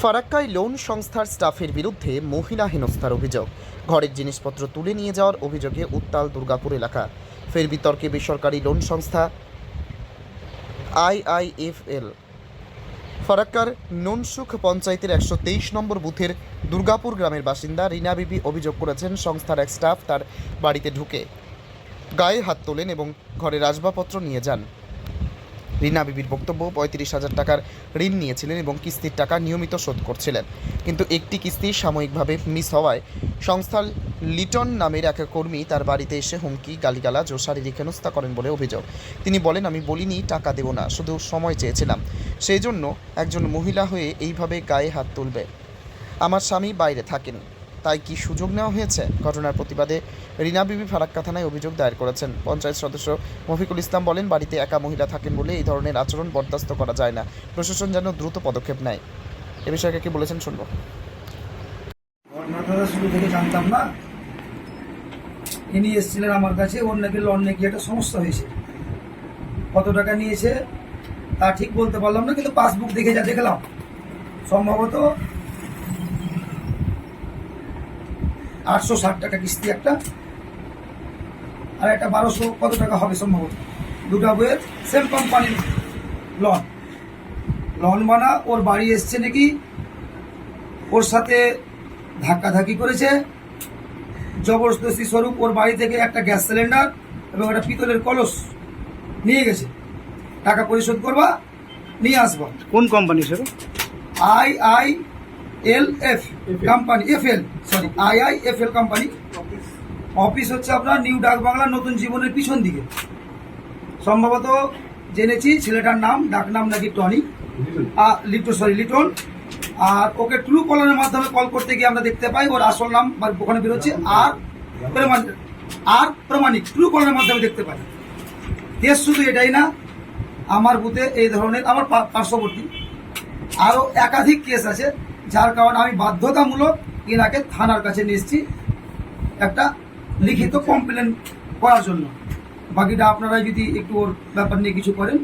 ফারাক্কায় loan সংস্থার স্টাফের বিরুদ্ধে মহিলা হেনস্থার অভিযোগ। ঘরের জিনিসপত্র তুলে নিয়ে যাওয়ার অভিযোগে উত্তাল দুর্গাপুর এলাকা। ফের বিতর্কে বেসরকারি লোন সংস্থা আইআইএফএল ফারাক্কার ননসুখ পঞ্চায়েতের একশো তেইশ নম্বর বুথের দুর্গাপুর গ্রামের বাসিন্দা রিনা বিবি অভিযোগ করেছেন, সংস্থার এক স্টাফ তার বাড়িতে ঢুকে গায়ে হাত তোলেন এবং ঘরের আসবাবপত্র নিয়ে যান। রিনা বিবির বক্তব্য, পঁয়ত্রিশ হাজার টাকার ঋণ নিয়েছিলেন এবং কিস্তির টাকা নিয়মিত শোধ করছিলেন। কিন্তু একটি কিস্তি সাময়িকভাবে মিস হওয়ায় সংস্থার লিটন নামের এক কর্মী তার বাড়িতে এসে হুমকি, গালিগালাজ ও শারীরিক হেনস্থা করেন বলে অভিযোগ। তিনি বলেন, আমি বলিনি, টাকা দেব না, শুধু সময় চেয়েছিলাম। সেই জন্য একজন মহিলা হয়ে এইভাবে গায়ে হাত তুলবে। আমার স্বামী বাইরে থাকেন। তাই কি সুযোগ নেওয়া হয়েছে? ঘটনার প্রতিবাদে রিনা বিবি ফারাক্কা থানায় অভিযোগ দায়ের করেছেন। পঞ্চায়েত সদস্য মফিকুল ইসলাম বলেন, বাড়িতে একা মহিলা থাকেন বলে এই ধরনের আচরণ বরদাস্ত করা যায় না। প্রশাসন যেন দ্রুত পদক্ষেপ নেয়। এ বিষয়ে কি বলেছেন শুনব। জানতাম না। ইনি এসেছিলেন আমার কাছে, ওর নাকি লোন নাকি একটা সমস্যা হয়েছে। কত টাকা নিয়েছে, তা ঠিক বলতে পারলাম না, কিন্তু পাসবুক দেখে যা দেখলাম। সম্ভবত আটশো ষাট টাকা কিস্তি একটা। আর একটা বারোশো কত টাকা হবে সম্ভবত? দুটা বইয়ের সেম কোম্পানির লন লন বানা ওর বাড়ি এসছে নাকি? ওর সাথে ধাক্কাধাক্কি করেছে। জবরদস্তি স্বরূপ ওর বাড়ি থেকে একটা গ্যাস সিলিন্ডার এবং একটা পিতলের কলস নিয়ে গেছে। টাকা পরিশোধ করবা নিয়ে আসবা। কোন company sir I I L F company F L sorry I I F L company office হচ্ছে আপনার নিউ ডাক বাংলা নতুন জীবনের পিছন দিকে। সম্ভবত জেনেছি ছেলেটার নাম ডাক নাম নাকি টনি। লিটন। সরি লিটন আর ওকে ট্রু কলারের মাধ্যমে কল করতে গিয়ে আমরা দেখতে পাই ওর আসল নাম বা ওখানে বেরোচ্ছে আর প্রমাণিক আর প্রমাণিক ট্রু কলারের মাধ্যমে দেখতে পাই। কেস শুধু এটাই না আমার বুথে এই ধরনের আমার পার্শ্ববর্তী আরও একাধিক কেস আছে। যার কারণে আমি বাধ্যতামূলক এনাকে থানার কাছে নিয়ে এসেছি একটা লিখিত কমপ্লেন করার জন্য। বাকিটা আপনারা যদি একটু ওর ব্যাপার নিয়ে কিছু করেন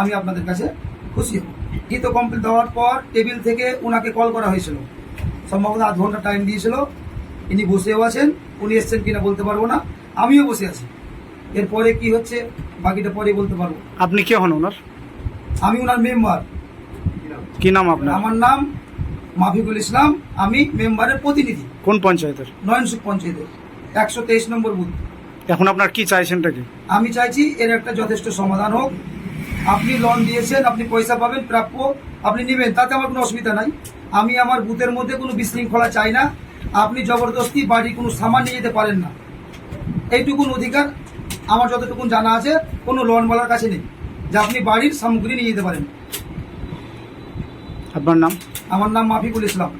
আমি আপনাদের কাছে খুশি হব। লিখিত কমপ্লেন দেওয়ার পর টেবিল থেকে ওনাকে কল করা হয়েছিল। সম্ভবত আধ ঘণ্টা টাইম দিয়েছিল। ইনি বসেও আছেন উনি এসছেন কিনা বলতে পারব না। আমিও বসে আছি। এরপরে কি হচ্ছে বাকিটা পরে বলতে পারব। আপনি কে হন ওনার? আমি ওনার মেম্বার কি নাম আপনার? আমার নাম মাফিকুল ইসলাম আমি মেম্বারের প্রতিনিধি। কোন পঞ্চায়েতের? নয়নসুখ পঞ্চায়েতের একশো তেইশ নম্বর বুথ। এখন আপনার কি চাইছেনটা কি আমি চাইছি এর একটা যথেষ্ট সমাধান হোক। আপনি লোন দিয়েছেন আপনি পয়সা পাবেন প্রাপ্য আপনি নেবেন তাতে আমার কোনো অসুবিধা নাই। আমি আমার বুথের মধ্যে কোনো বিশৃঙ্খলা চাই না। আপনি জবরদস্তি বাড়ি কোনো সামান নিয়ে যেতে পারেন না। এইটুকুন অধিকার আমার যতটুকুন জানা আছে কোনো লোনওয়ালার কাছে নেই। যে আপনি বাড়ির সামগ্রী নিয়ে যেতে পারেন। আপনার নাম? আমার নাম মাফিকুল ইসলাম।